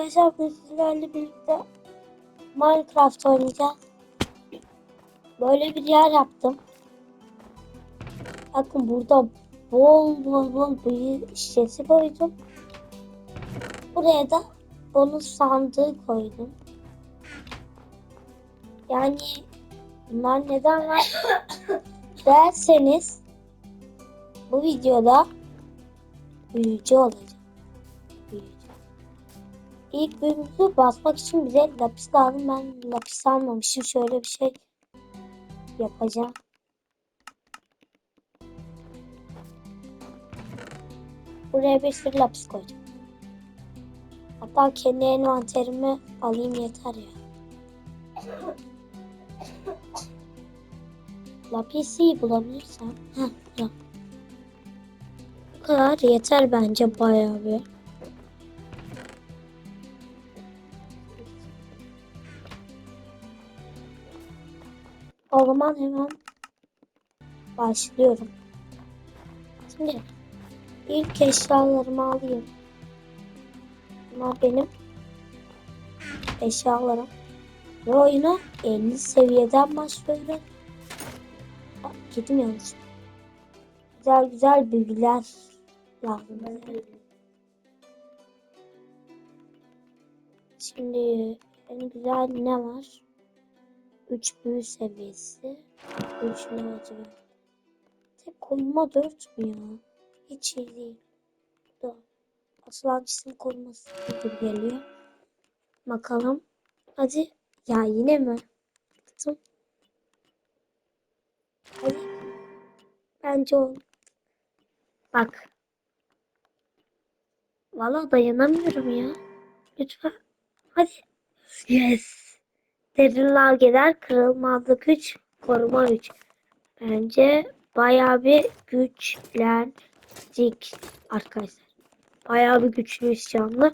Arkadaşlar bugün sizlerle birlikte Minecraft oynayacağız. Böyle bir yer yaptım. Bakın burada bol bol bol büyü şişesi koydum. Buraya da bonus sandığı koydum. Yani bunlar neden var derseniz bu videoda büyücü olacak. İlk bölümümüzü basmak için bize lapis lazım. Ben lapis almamışım. Şöyle bir şey yapacağım. Buraya bir sürü lapis koyacağım. Hatta kendi envanterimi alayım yeter ya. Lapisi bulabilirsem. Heh, bulam. Bu kadar yeter bence bayağı bir. O zaman hemen başlıyorum. Şimdi ilk eşyalarımı alayım. Bunlar benim eşyalarım. Ve oyuna 50 seviyeden başlıyorum. Gittim yanlış. Güzel güzel bilgiler lazım. Şimdi en güzel ne var? 3 büyü seviyesi. 3 lacivert. Tek koruma 4 mü ya? Hiç iyi değil. Da atılan cisim koruması gibi geliyor. Bakalım. Hadi. Ya yine mi? Bıktım. Hadi. Bence o. Bak. Valla dayanamıyorum ya. Lütfen. Hadi. Yes. Derin lavgeler kırılmazlık 3, koruma 3. Bence bayağı bir güçlendik arkadaşlar. Bayağı bir güçlüyüz şu anda.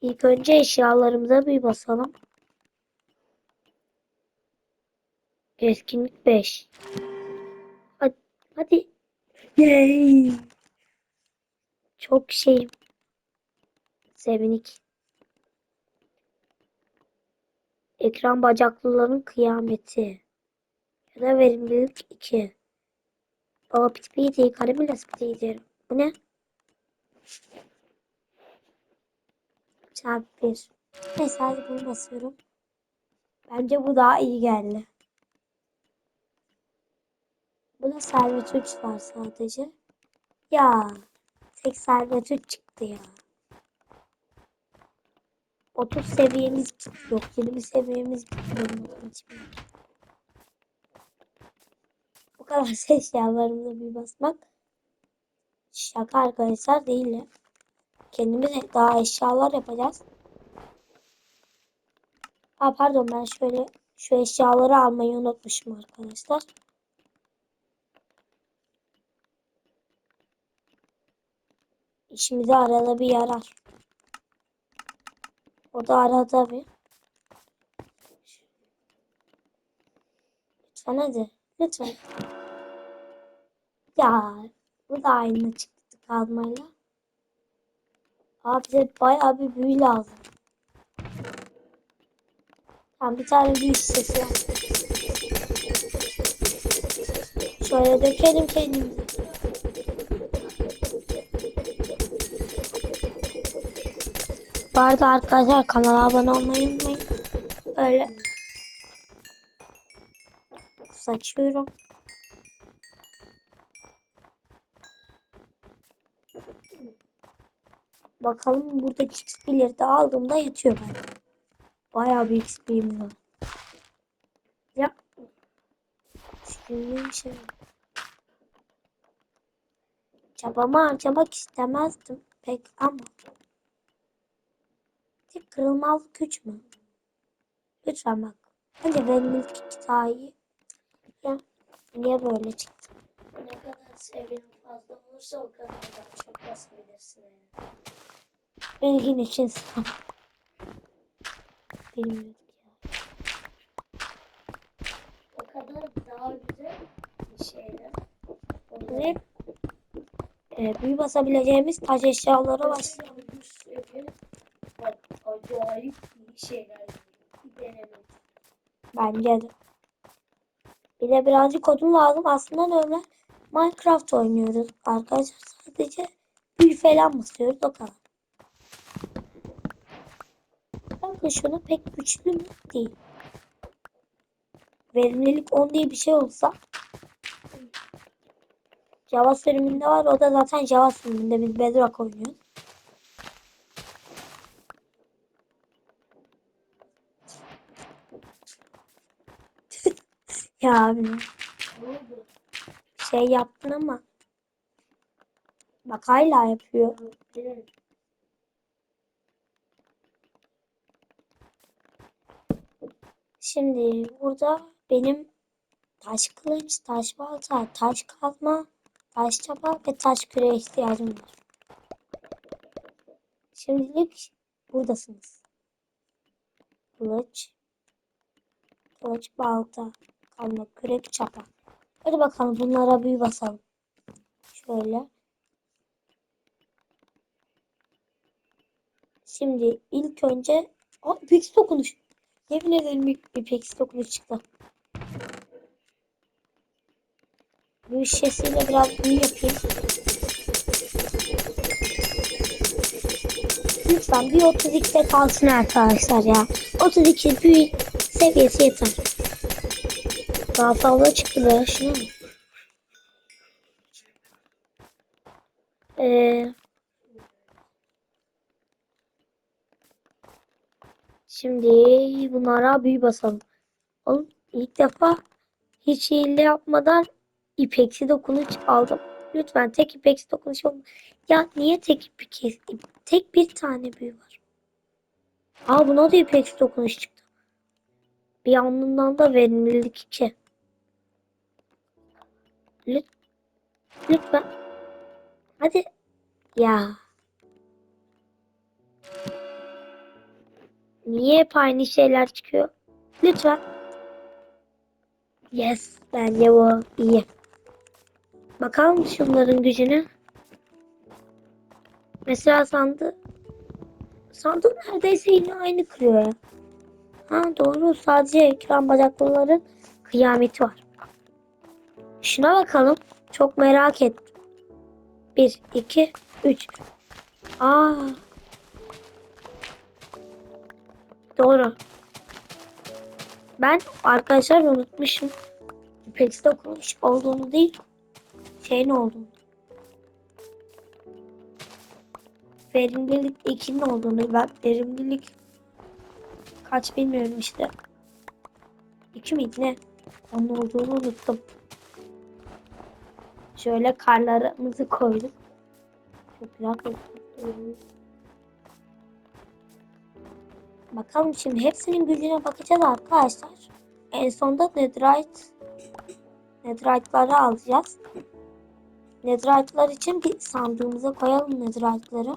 İlk önce eşyalarımıza bir basalım. Etkinlik 5. Hadi. hadi. Yay. Çok şeyim. Sevinik. Ekran bacaklıların kıyameti. Ya da verimlilik 2. Baba piti piti karamela spiti diyorum. Bu ne? Çarpı 1. Neyse hadi bunu basıyorum. Bence bu daha iyi geldi. Bu da servet 3 var sadece. Ya. Tek servet 3 çıktı ya. 30 seviyemiz yok. 20 seviyemiz için. Bu kadar eşyalarımıza bir basmak şaka arkadaşlar değil ya. Kendimize daha eşyalar yapacağız. Ha pardon ben şöyle şu eşyaları almayı unutmuşum arkadaşlar. İşimize arada bir yarar. O da arada bir. Lütfen hadi. Lütfen. Ya bu da aynı çıktı kalmayla. Abi bize bayağı bir büyü lazım. Tamam bir tane büyü şişesi var. Şöyle dökelim kendimizi. Bu arada arkadaşlar kanala abone olmayı unutmayın. Öyle saçıyorum. Bakalım burada XP'leri de aldığımda yatıyor ben. Bayağı bir XP'm var. Ya. Bir şey. Çabamı harcamak istemezdim pek ama. Tek kırılmazlık güç mü? Lütfen bak. Bence benim ilk daha iyi. Ya niye böyle çıktı? Ne kadar seviyen fazla olursa o kadar da çok basabilirsin yani. Bilgin için sağ ol. Bilmiyorduk ya. O kadar daha güzel bir şeyler. Ve e, büyü basabileceğimiz taş eşyaları var. İyi şeyler geliyor. Bir deneme. Bence de. Bir de birazcık odun lazım. Aslında normal Minecraft oynuyoruz arkadaşlar. Sadece büyü falan basıyoruz o kadar. Bakın şunu pek güçlü değil. Verimlilik 10 diye bir şey olsa Java sürümünde var. O da zaten Java sürümünde biz Bedrock oynuyoruz. Ya abi şey yaptın ama bak hala yapıyor. Şimdi burada benim taş kılıç, taş balta, taş kazma, taş çapa ve taş küreğe ihtiyacım var. Şimdilik buradasınız. Kılıç, kılıç, balta, kazma, kürek, çapa. Hadi bakalım bunlara büyü basalım. Şöyle. Şimdi ilk önce Aa, ipeksi dokunuş. Yemin ederim bir ipeksi dokunuş çıktı. Bu şişesiyle biraz büyü yapayım. Lütfen bir 32'de kalsın arkadaşlar ya. 32 büyü seviyesi yeter. Daha fazla çıktı be. Şuna? Ee, şimdi bunlara büyü basalım. Oğlum ilk defa hiç hile yapmadan ipeksi dokunuş aldım. Lütfen tek ipeksi dokunuş olma. Ya niye tek ipeksi? Tek bir tane büyü var. Aa buna da ipeksi dokunuş çıktı. Bir yandan da verimlilik 2. Lüt lütfen. Hadi. Ya. Niye hep aynı şeyler çıkıyor? Lütfen. Yes. Bence bu iyi. Bakalım şunların gücüne. Mesela sandı. Sandık neredeyse yine aynı kırıyor ya. Ha doğru. Sadece ekran bacaklıların kıyameti var. Şuna bakalım. Çok merak ettim. 1, 2, 3. Aa. Doğru. Ben arkadaşlar unutmuşum. Pex'te okumuş olduğunu değil. Şeyin olduğunu. Verimlilik 2'nin olduğunu. Ben verimlilik kaç bilmiyorum işte. 2 miydi ne? Onun olduğunu unuttum. Şöyle karlarımızı koyduk. Çok. Bakalım şimdi hepsinin gücüne bakacağız arkadaşlar. En sonda netherite netherite'ları alacağız. Netherite'lar için bir sandığımıza koyalım netherite'ları.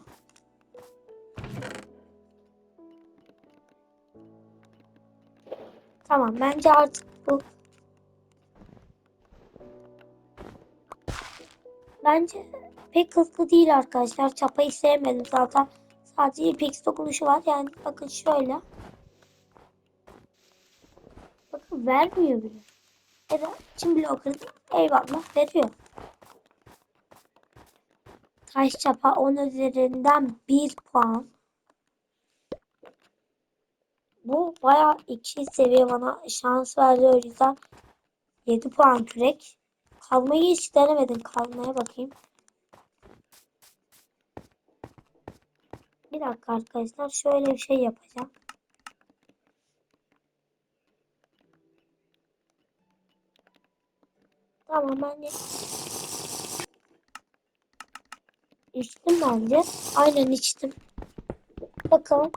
Tamam bence artık bu Bence pek hızlı değil arkadaşlar. Çapayı sevmedim zaten. Sadece ipex dokunuşu var. Yani bakın şöyle. Bakın vermiyor bile. Evet. Şimdi blocker eyvallah veriyor. Taş çapa 10 üzerinden 1 puan. Bu baya iki seviye bana şans verdi o yüzden 7 puan kürek. Kalmayı hiç denemedim. Kalmaya bakayım. Bir dakika arkadaşlar. Şöyle bir şey yapacağım. Tamam ben de içtim bence. Aynen içtim. Bakalım.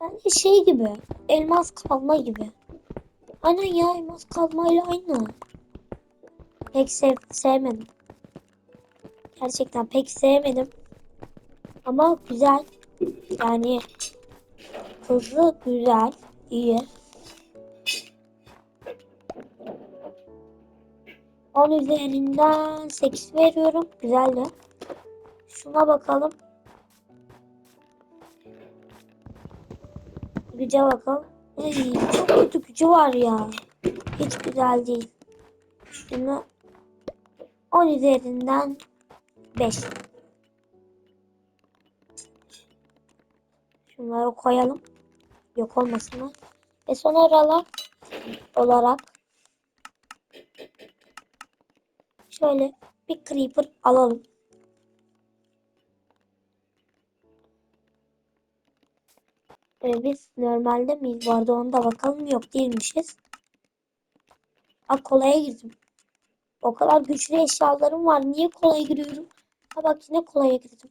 Bence şey gibi. Elmas kalma gibi. Aynen ya elmas kalmayla aynı. Pek sev sevmedim. Gerçekten pek sevmedim. Ama güzel. Yani hızlı, güzel, iyi. 10 üzerinden 8 veriyorum. Güzeldi. Şuna bakalım. Güce bakalım. Ay, çok kötü gücü var ya. Hiç güzel değil. Şunu 10 üzerinden 5. Şunları koyalım. Yok olmasınlar. Ve son olarak olarak şöyle bir creeper alalım. Ee, biz normalde miyiz? Bu arada onu da bakalım. Yok değilmişiz. Ha kolaya girdim. O kadar güçlü eşyalarım var. Niye kolaya giriyorum? Ha bak yine kolaya girdim.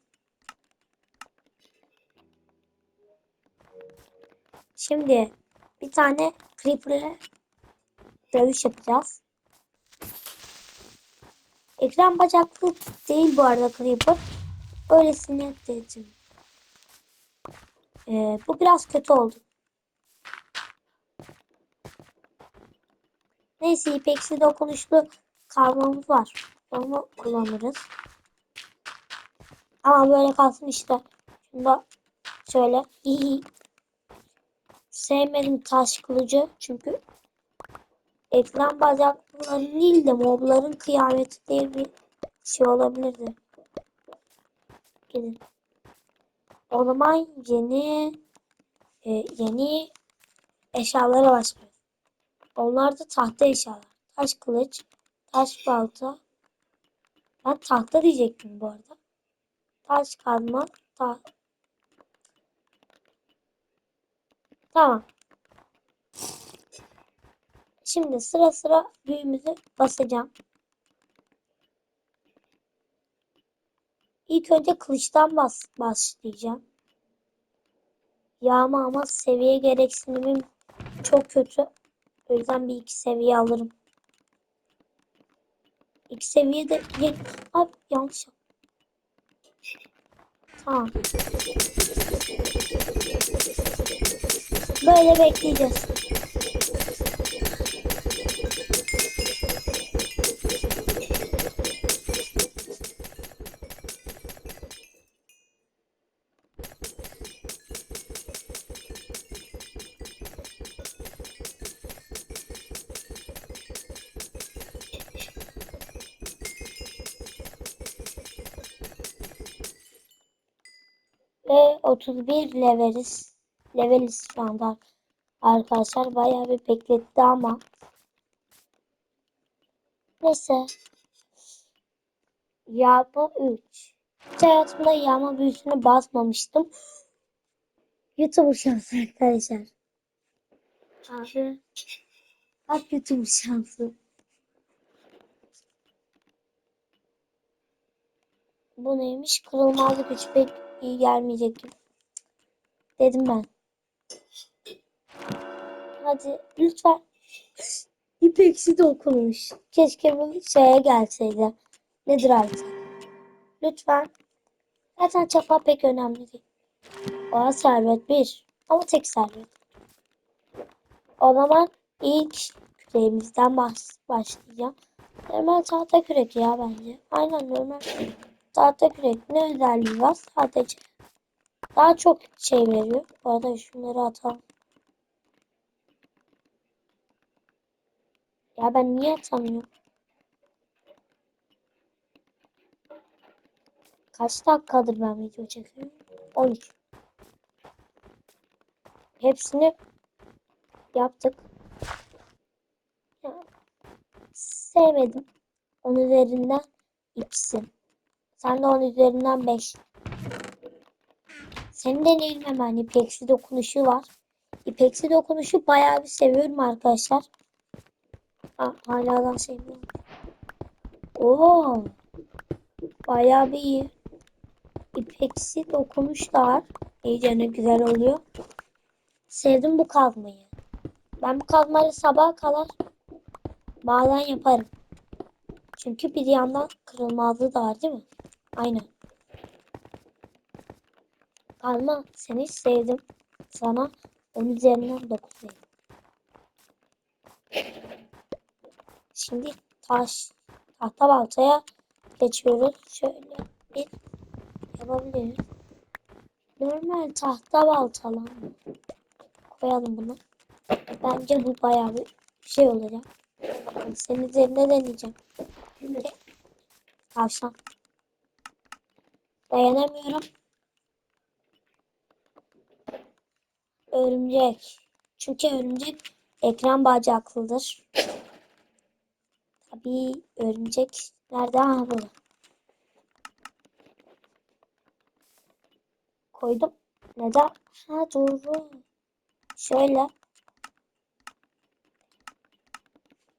Şimdi bir tane creeper'le dövüş yapacağız. Ekran bacaklı değil bu arada creeper. Öylesine dedim. Ee, bu biraz kötü oldu. Neyse ipeksi dokunuşlu kavramımız var. Onu kullanırız. Ama böyle kalsın işte. Da şöyle. Hihi. Sevmedim taş kılıcı. Çünkü ekran bacaklıların değil de mobların kıyameti diye bir şey olabilirdi. Gidin. O zaman yeni e, yeni eşyalara başlıyoruz. Onlar da tahta eşyalar. Taş kılıç, taş balta. Ben tahta diyecektim bu arada. Taş kazma, ta Tamam. Şimdi sıra sıra büyümüzü basacağım. İlk önce kılıçtan bas başlayacağım. Yağma ama seviye gereksinimim çok kötü. O yüzden bir iki seviye alırım. İki seviye de... Ye- Abi yanlış yaptım. Tamam. Böyle bekleyeceğiz. Ve 31 leveliz. Leveliz şu anda. Arkadaşlar bayağı bir bekletti ama. Neyse. Yağma 3. Hiç hayatımda yağma büyüsüne basmamıştım. YouTuber şansı arkadaşlar. Abi. Bak YouTuber şansı. Bu neymiş? Kırılmazlık güç pek iyi gelmeyecek gibi. Dedim ben. Hadi lütfen. İpeksi dokunmuş. Keşke bu şeye gelseydi. Nedir artık? Lütfen. Zaten çapa pek önemli değil. Oha servet bir. Ama tek servet. O zaman ilk küreğimizden baş, başlayacağım. Normal tahta kürek ya bence. Aynen normal tahta kürek. Ne özelliği var? Sadece daha çok şey veriyor. Bu arada şunları atalım. Ya ben niye atamıyorum? Kaç dakikadır ben video çekiyorum? 13. Hepsini yaptık. Ya, sevmedim. 10 üzerinden ikisi. Sen de 10 üzerinden 5. Senin deneyelim hemen. İpeksi dokunuşu var. İpeksi dokunuşu bayağı bir seviyorum arkadaşlar. Ha, hala da sevmiyorum. Oo. Bayağı bir iyi. İpeksi dokunuş da var. İyice ne güzel oluyor. Sevdim bu kazmayı. Ben bu kazmayla sabaha kadar maden yaparım. Çünkü bir yandan kırılmazlığı da var değil mi? Aynen. Kazma seni sevdim. Sana 10 üzerinden 9 verdim. Şimdi taş tahta baltaya geçiyoruz. Şöyle bir yapabiliriz. Normal tahta baltalan koyalım bunu. Bence bu bayağı bir şey olacak. Senin üzerinde deneyeceğim. Tavşan. Dayanamıyorum. Örümcek. Çünkü örümcek ekran bacaklıdır. Tabii örümcek nerede? Ha. Koydum. Neden? Ha doğru. Şöyle.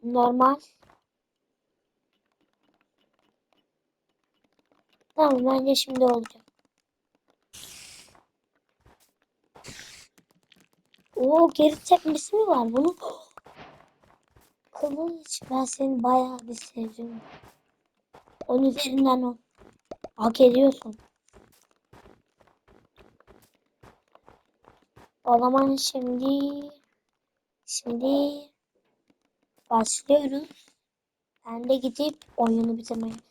Normal. Tamam bence şimdi olacak. Oo geri tepmesi mi var bunun? Kılıç ben seni bayağı bir sevdim. Onun üzerinden o. Hak ediyorsun. O zaman şimdi şimdi başlıyoruz. Ben de gidip oyunu bitirmeye.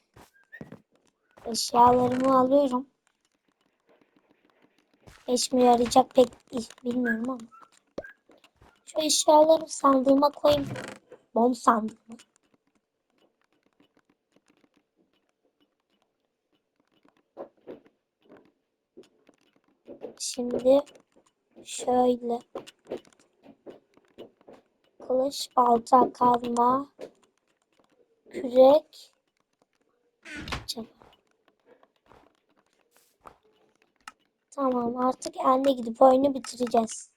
Eşyalarımı alıyorum. İşime yarayacak pek bilmiyorum ama. Şu eşyaları sandığıma koyayım. Bom sandık mı? Şimdi şöyle kılıç, balta, kazma, kürek, çapa. Tamam artık elde gidip oyunu bitireceğiz.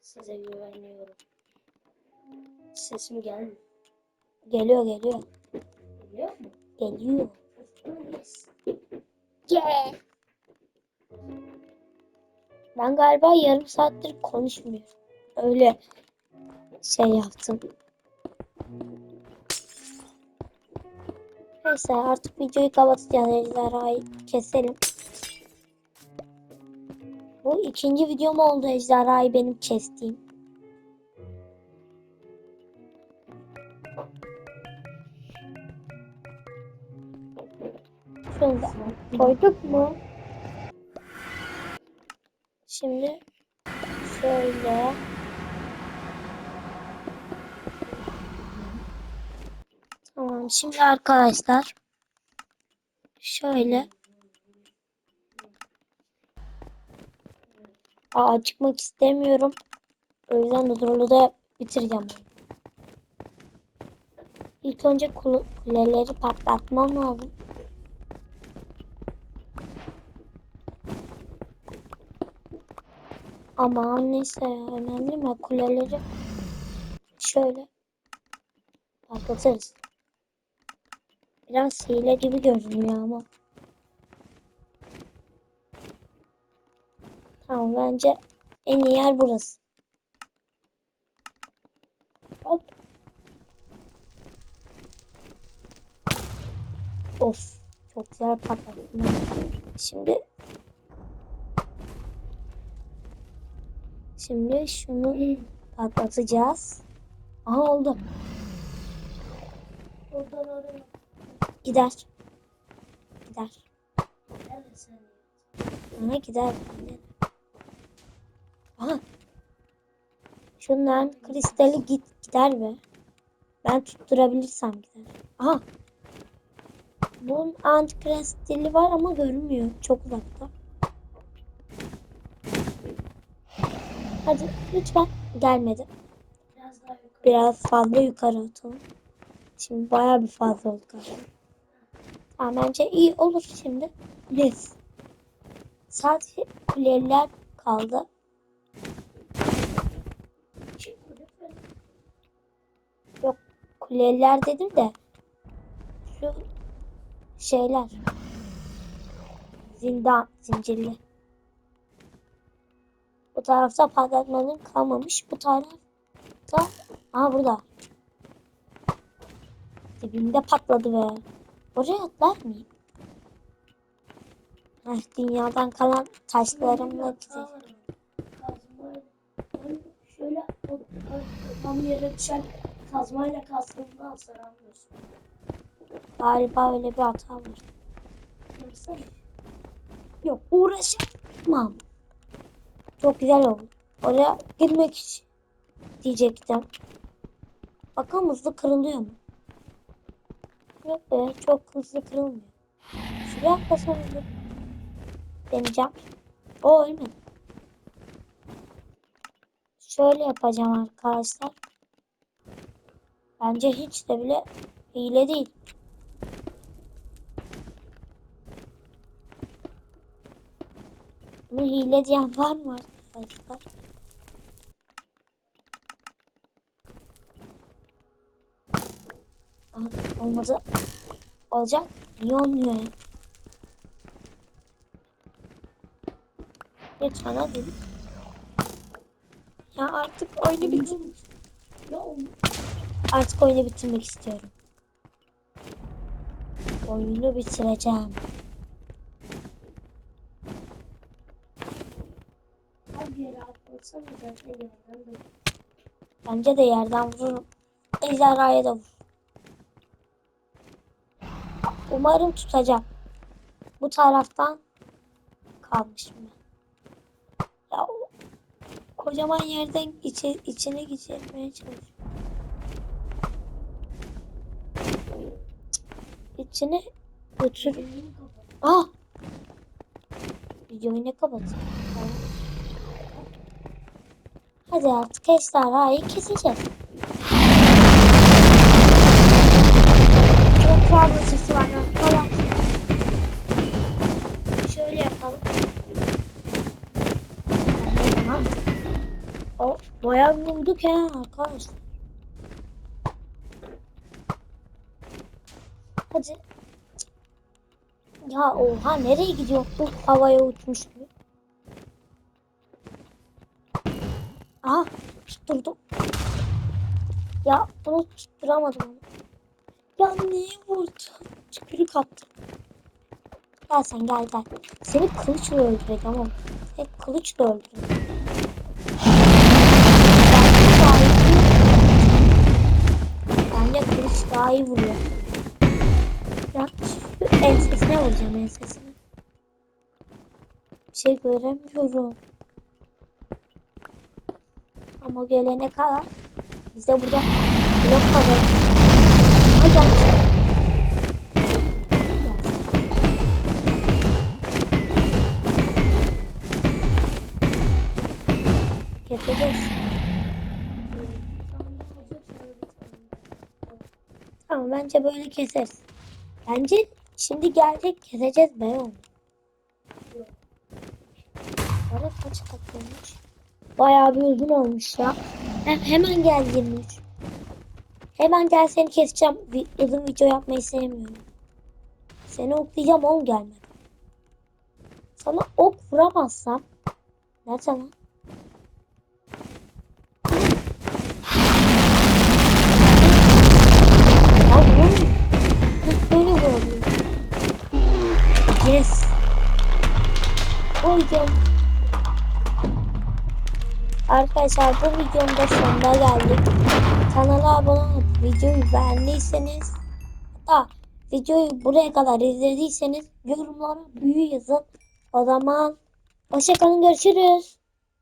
Size güveniyorum. Sesim geldi. Geliyor geliyor. Geliyor. Yes. Yeah. Ben galiba yarım saattir konuşmuyorum. Öyle şey yaptım. Neyse artık videoyu kapatacağız. Ejderhayı keselim. Bu ikinci videom oldu ejderhayı benim kestiğim. Şunu da koyduk mu? Şimdi şöyle Tamam şimdi arkadaşlar şöyle Aa, çıkmak istemiyorum. O yüzden de durulu da bitireceğim. İlk önce kule- kuleleri patlatmam lazım. Ama neyse önemli mi? Kuleleri şöyle patlatırız. Biraz hile gibi görünüyor ama. Tamam bence en iyi yer burası. Hop. Of. Çok güzel patlattım. Şimdi Şimdi şunu patlatacağız. Aha oldu. Oradan oraya. Gider. Gider. Aha gider. Aha. Şunların kristali git gider be. Ben tutturabilirsem gider. Aha. Bunun antikristali var ama görünmüyor. Çok uzakta. Hadi lütfen. Gelmedi. Biraz. Biraz fazla yukarı atalım. Şimdi bayağı bir fazla oldu galiba. Tamam bence iyi olur şimdi. Yes. Sadece kuleler kaldı. Yok kuleler dedim de şu şeyler zindan zincirli. Bu tarafta patlatmanın kalmamış. Bu tarafta Aa burada. Dibinde patladı be. Oraya atlar mıyım? Heh, dünyadan kalan taşlarımla. Ben şöyle o tam yere düşen kazmayla kastığımda hasar almıyorsun. Galiba öyle bir hata var. Baksana. Yok uğraşamam. Çok güzel oldu. Oraya girmek için diyecektim. Bakalım hızlı kırılıyor mu? Yok be çok hızlı kırılmıyor. Şuraya atlasam olur. Deneyeceğim. O ölmedi. Şöyle yapacağım arkadaşlar. Bence hiç de bile hile değil. Bunu hile diyen var mı arkadaşlar? Olmadı. Olacak. Niye olmuyor ya? Lütfen hadi. Ya artık oyunu bitir. Artık oyunu bitirmek istiyorum. Oyunu bitireceğim. Bence de yerden vururum. Ejderhaya da vur. Umarım tutacak. Bu taraftan kalmışım ben. Ya kocaman yerden içe, içine geçirmeye çalışıyorum. İçine götür. Ah! Videoyu ne kapatayım? Hadi artık ejderhayı keseceğiz. Çok fazla sesi var. Bayağı vurduk ya arkadaşlar. Hadi. Ya oha nereye gidiyor? Bu havaya uçmuş gibi. Aha tutturdum. Ya bunu tutturamadım. Ya niye vurdu? Tükürük attı. Gel sen gel gel. Seni kılıçla öldüreceğim ama. Seni kılıçla öldüreceğim. Bir şey göremiyorum. Ama gelene kadar biz de burada blok kalır. Hadi. Keseceğiz. Tamam bence böyle keseriz. Bence şimdi gelecek keseceğiz be oğlum. Ara kaç dakikaymış? Bayağı bir uzun olmuş ya. Hem, hemen gel 23. Hemen gel seni keseceğim. Uzun video yapmayı sevmiyorum. Seni oklayacağım oğlum gelme. Sana ok vuramazsam. Ne sana? Ya vur. Heh, Arkadaşlar bu videonun da sonuna geldik. Kanala abone olup videoyu beğendiyseniz hatta videoyu buraya kadar izlediyseniz yorumlara büyü yazın. O zaman hoşçakalın görüşürüz.